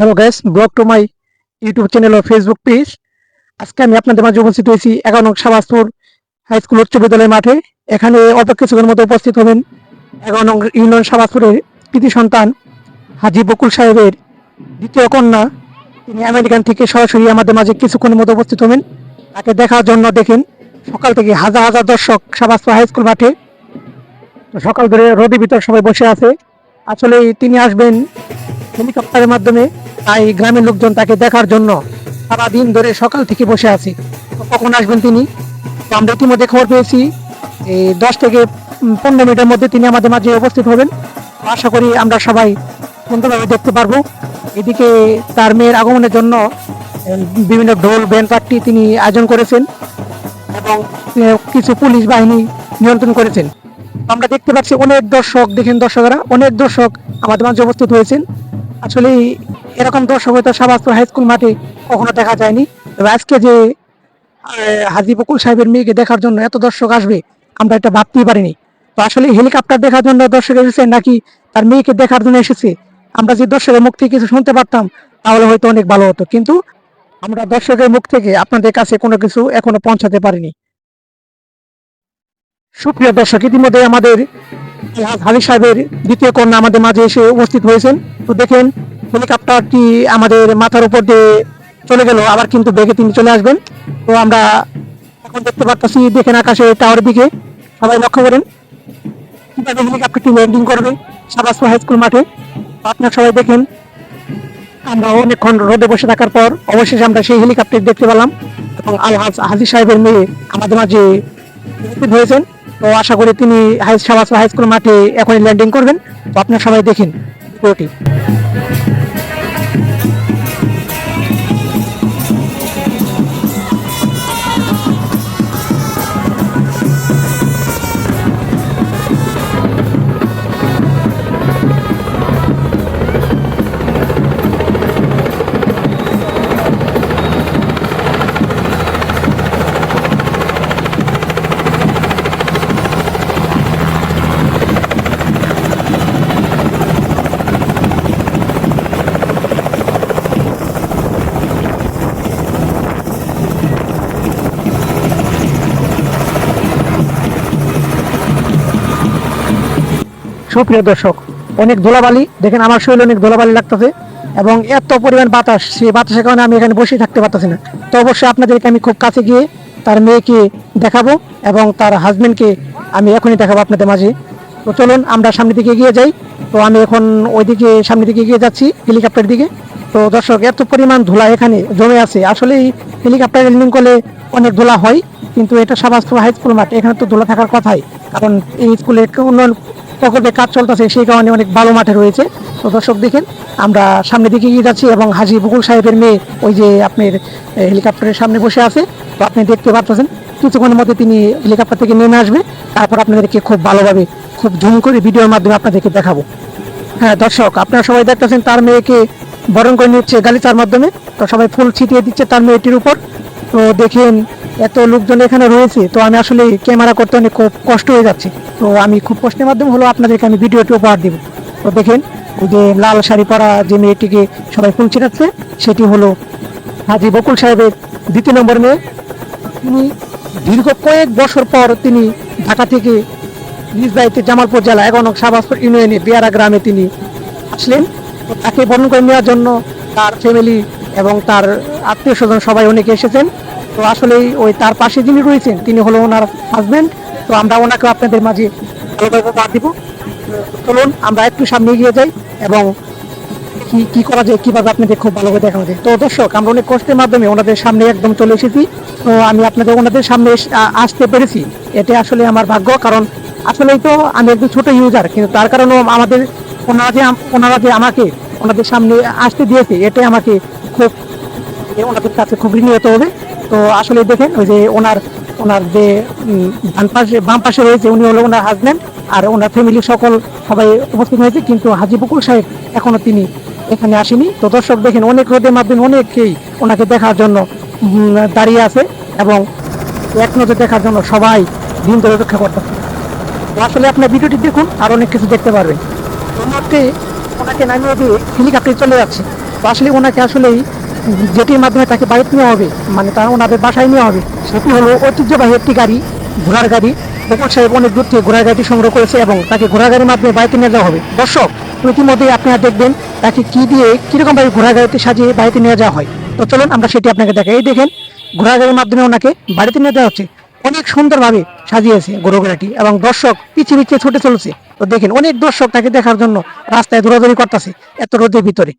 Hello guys vlog to my YouTube channel O Facebook page আজকে আমি আপনাদের মাঝে উপস্থিত হয়েছি এগারো নং শাহবাজপুর হাই স্কুল উচ্চ বিদ্যালয় মাঠে। এখানে অল্প কিছুক্ষণের মতো উপস্থিত হবেন এগারো নং ইউনিয়ন শাহবাজপুরের কৃতি সন্তান হাজি বকুল সাহেবের দ্বিতীয় কন্যা। তিনি আমেরিকান থেকে সরাসরি আমাদের মাঝে কিছুক্ষণের মতো উপস্থিত হবেন। তাকে দেখার জন্য দেখেন সকাল থেকে হাজার হাজার দর্শক শাহবাজপুর হাই স্কুল মাঠে। সকাল ধরে রোদে ভিতর সবাই বসে আছে। আসলে তিনি আসবেন হেলিকপ্টারের মাধ্যমে। তাই গ্রামের লোকজন তাকে দেখার জন্য সারাদিন ধরে সকাল থেকে বসে আছি। কখন আসবেন তিনি? আমরা ইতিমধ্যে খবর পেয়েছি এই দশ থেকে পনেরো মিনিটের মধ্যে তিনি আমাদের মাঝে উপস্থিত হবেন। আশা করি আমরা সবাই সুন্দরভাবে দেখতে পারব। এদিকে তার মেয়ের আগমনের জন্য বিভিন্ন ঢোল ব্যান্ড পার্টি তিনি আয়োজন করেছেন এবং কিছু পুলিশ বাহিনী নিয়ন্ত্রণ করেছেন। আমরা দেখতে পাচ্ছি অনেক দর্শক, দেখেন দর্শকরা, অনেক দর্শক আমাদের মাঝে উপস্থিত হয়েছেন। আসলে এরকম দর্শক হয়তো শাহবাজপুর হাই স্কুল মাঠে কখনো দেখা যায়নি। তবে আজকে যে হাজি বকুল সাহেবের মেয়েকে দেখার জন্য এত দর্শক আসবে, আমরা এটা ভাবতেই পারিনি। তো আসলে হেলিকপ্টার দেখার জন্য দর্শক এসেছে নাকি তার মেয়েকে দেখার জন্য এসেছে? আমরা যে দর্শকের মুখ থেকে কিছু শুনতে পারতাম, তাহলে হয়তো অনেক ভালো হতো। কিন্তু আমরা দর্শকের মুখ থেকে আপনাদের কাছে কোনো কিছু এখনও পৌঁছাতে পারিনি। সুপ্রিয় দর্শক, ইতিমধ্যে আমাদের হালি সাহেবের দ্বিতীয় কন্যা আমাদের মাঝে এসে উপস্থিত হয়েছেন। তো দেখেন হেলিকপ্টারটি আমাদের মাথার উপর দিয়ে চলে গেল, আবার কিন্তু বেগে তিনি চলে আসবেন। তো আমরা এখন দেখতে পাচ্ছি দেখেন আকাশে টাওয়ারের দিকে। সবাই লক্ষ্য করেন, কীভাবে হেলিকপ্টারটি ল্যান্ডিং করবে সাবাসপুর হাই স্কুল মাঠে। আপনার সবাই দেখেন, আমরা অনেকক্ষণ রোদে বসে থাকার পর অবশেষে আমরা সেই হেলিকপ্টার দেখতে পেলাম এবং আলহাজ হাজি সাহেবের মেয়ে আমাদের মাঝে উপস্থিত হয়েছেন। তো আশা করি তিনি হাই সাবাস হাই স্কুল মাঠে এখনই ল্যান্ডিং করবেন। তো আপনার সবাই দেখেন ভিডিওটি সুপ্রিয় দর্শক, অনেক ধুলাবালি। দেখেন আমার শরীরে অনেক ধুলাবালি লাগতেছে এবং এত পরিমাণ বাতাস, সেই বাতাসের কারণে আমি এখানে বসে থাকতে পারতেছি না। তো অবশ্যই আপনাদেরকে আমি খুব কাছে গিয়ে তার মেয়েকে দেখাবো এবং তার হাজবেন্ডকে আমি এখনই দেখাবো আপনাদের মাঝে। তো চলুন, আমরা সামনের দিকে এগিয়ে যাই। তো আমি এখন ওইদিকে, সামনের দিকে এগিয়ে যাচ্ছি হেলিকপ্টার দিকে। তো দর্শক, এত পরিমাণ ধুলা এখানে জমে আছে। আসলে এই হেলিকপ্টার ল্যান্ডিং করলে অনেক ধুলা হয়, কিন্তু এটা সাবাস্তব হাই স্কুল মাঠ, এখানে তো ধুলা থাকার কথাই। কারণ এই স্কুলে উন্নয়ন প্রকল্পে কাজ চলতেছে, সেই কারণে অনেক ভালো মাঠে রয়েছে। তো দর্শক দেখেন, আমরা সামনের দিকে এগিয়ে যাচ্ছি এবং হাজি বকুল সাহেবের মেয়ে, ওই যে আপনার হেলিকপ্টারের সামনে বসে আছে। তো আপনি দেখতে পাচ্ছেন, কিছুক্ষণের মধ্যে তিনি হেলিকপ্টার থেকে নেমে আসবে। তারপর আপনাদেরকে খুব ভালোভাবে, খুব ঝুম করে ভিডিওর মাধ্যমে আপনাদেরকে দেখাবো। হ্যাঁ দর্শক, আপনারা সবাই দেখতেছেন, তার মেয়েকে বরণ করে নিচ্ছে গালিচার মাধ্যমে। তো সবাই ফুল ছিটিয়ে দিচ্ছে তার মেয়েটির উপর। তো দেখেন, এত লোকজন এখানে রয়েছে, তো আমি আসলে ক্যামেরা করতে অনেক কষ্ট হয়ে যাচ্ছে। তো আমি খুব কষ্টের মাধ্যমে হলো আপনাদেরকে আমি ভিডিওটি উপহার দিব। তো দেখেন ওই যে লাল শাড়ি পরা যে মেয়েটিকে সবাই ফুল ছিটাচ্ছে সেটি হলো হাজি বকুল সাহেবের দ্বিতীয় নম্বর মেয়ে। তিনি দীর্ঘ কয়েক বছর পর তিনি ঢাকা থেকে নিজ দায়িত্বে জামালপুর জেলা এগারো শাহবাজপুর ইউনিয়নে বিয়ারা গ্রামে তিনি আসলেন। তাকে বরণ করে নেওয়ার জন্য তার ফ্যামিলি এবং তার আত্মীয় স্বজন সবাই অনেকে এসেছেন। তো আসলে ওই তার পাশে যিনি রয়েছেন, তিনি হলো ওনার হাজবেন্ড তো আমরা ওনাকে আপনাদের মাঝে ভালোভাবে বাদ দিব। চলুন, আমরা একটু সামনে এগিয়ে যাই এবং কি কি করা যায়, কীভাবে আপনাদের খুব ভালোভাবে দেখানো যায়। তো দর্শক, আমরা অনেক কষ্টের মাধ্যমে ওনাদের সামনে একদম চলে এসেছি। তো আমি আপনাদের, ওনাদের সামনে আসতে পেরেছি। এটা আসলে আমার ভাগ্য, কারণ আসলেই তো আমি একটু ছোট ইউজার কিন্তু তার কারণেও আমাদের, ওনারা যে ওনারা যে আমাকে ওনাদের সামনে আসতে দিয়েছে, এটাই আমাকে কাছে খুব ঋণী হতে হবে। তো আসলে দেখেন, ওই যে ওনার ওনার যে ডান পাশে, বাম পাশে রয়েছে, উনি হলো ওনার হাজব্যান্ড আর ওনার সকল সবাই উপস্থিত হয়েছে। কিন্তু হাজি বকুল সাহেব তিনি এখানে আসেনি। তো দর্শক দেখেন, অনেক রোদের মাধ্যমে অনেকেই ওনাকে দেখার জন্য দাঁড়িয়ে আছে এবং এক নজর দেখার জন্য সবাই দিন ধরে অপেক্ষা করতেছে। আসলে আপনার ভিডিওটি দেখুন আর অনেক কিছু দেখতে পারবেন। মুহূর্তে ওনাকে নামিয়ে দিয়ে হেলিকপ্টারে চলে যাচ্ছে। আসলে ওনাকে আসলেই যেটির মাধ্যমে তাকে বাড়িতে নেওয়া হবে মানে তার ওনাদের বাসায় নেওয়া হবে, সেটি হলো ঐতিহ্যবাহী একটি গাড়ি, ঘোড়ার গাড়ি। গোপাল সাহেব অনেক দূর থেকে ঘোড়ার গাড়িটি সংগ্রহ করেছে এবং তাকে ঘোড়ার গাড়ির মাধ্যমে বাড়িতে নিয়ে যাওয়া হবে। দর্শক, ইতিমধ্যে আপনারা দেখবেন তাকে কি দিয়ে কীরকম ভাবে ঘোড়ার গাড়িতে সাজিয়ে বাড়িতে নিয়ে যাওয়া হয়। তো চলুন আমরা সেটি আপনাকে দেখাই। এই দেখেন, ঘোড়ার গাড়ির মাধ্যমে ওনাকে বাড়িতে নিয়ে যাওয়া হচ্ছে। অনেক সুন্দরভাবে সাজিয়েছে গরু গাড়িটি এবং দর্শক পিছিয়ে পিছিয়ে ছুটে চলেছে। তো দেখেন, অনেক দর্শক তাকে দেখার জন্য রাস্তায় দৌড়াদৌড়ি করতেছে, এত রোদের ভিতরে।